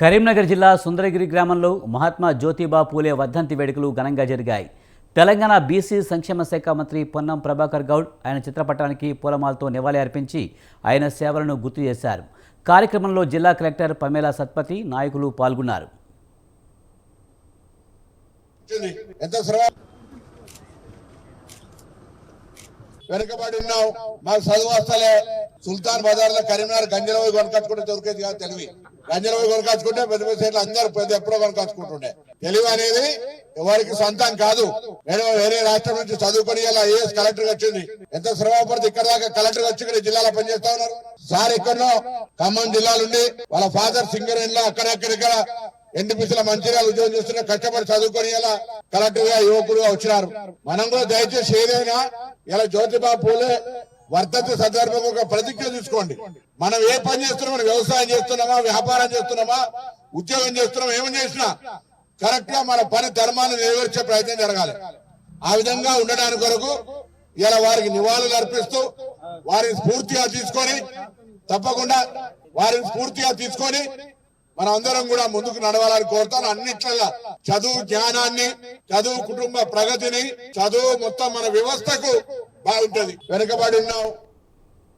కరీంనగర్ జిల్లా సుందరగిరి గ్రామంలో మహాత్మా జ్యోతిబా పూలే వర్ధంతి వేడుకలు ఘనంగా జరిగాయి. తెలంగాణ బీసీ సంక్షేమ శాఖ మంత్రి పొన్నం ప్రభాకర్ గౌడ్ ఆయన చిత్రపటానికి పూలమాలతో నివాళి అర్పించి ఆయన సేవలను గుర్తు చేశారు. కార్యక్రమంలో జిల్లా కలెక్టర్ పమేలా సత్పతి నాయకులు పాల్గొన్నారు. వెనుకబడి ఉన్నావు. మాకు చదువు వస్తలే సుల్తాన్ బజార్లో కరీంనగర్ గంజలో కొనకట్టుకుంటే దొరికేది కాదు తెలివి. గంజలపోయి కొనకాచుకుంటే పెద్ద పెద్ద సైట్లు అందరూ పెద్ద ఎప్పుడో కొనకాచుకుంటుండే తెలివి అనేది ఎవరికి సొంతం కాదు. వేరే వేరే రాష్ట్రం నుంచి చదువుకొని ఇలా ఐఏఎస్ కలెక్టర్ వచ్చింది. ఎంత శ్రమ పడితే ఇక్కడ దాకా కలెక్టర్ వచ్చి ఇక్కడ జిల్లాలో పనిచేస్తా ఉన్నారు. సార్ ఎక్కడో ఖమ్మం జిల్లాలుండి వాళ్ళ ఫాదర్ సింగరేణి లో అక్కడెక్కడిక్కడ ఎన్టీపీసీల మంచిర్యాల ఉద్యోగం చేస్తున్న కష్టపడి చదువుకొని ఇలా కలెక్టర్గా యువకుడుగా వచ్చినారు. మనం కూడా దయచేసి ఏదైనా ఇలా జ్యోతిబా పూలే వర్ధంతి సందర్భంగా ఒక ప్రతిజ్ఞ తీసుకోండి. మనం ఏ పని చేస్తున్నాం వ్యవసాయం చేస్తున్నామా వ్యాపారం చేస్తున్నామా ఉద్యోగం చేస్తున్నామా ఏమని చేసినా కరెక్ట్గా మన పని ధర్మాన్ని నెరవేర్చే ప్రయత్నం జరగాలి. ఆ విధంగా ఉండడానికి కొరకు ఇలా వారికి నివాళులు అర్పిస్తూ వారిని స్ఫూర్తిగా తీసుకొని తప్పకుండా వారిని స్ఫూర్తిగా తీసుకొని మనం అందరం కూడా ముందుకు నడవాలని కోరుతాను. అన్నిట్లలో చదువు జ్ఞానాన్ని చదువు కుటుంబ ప్రగతిని చదువు మొత్తం మన వ్యవస్థకు బాగుంటది. వెనకబడి ఉన్నావు.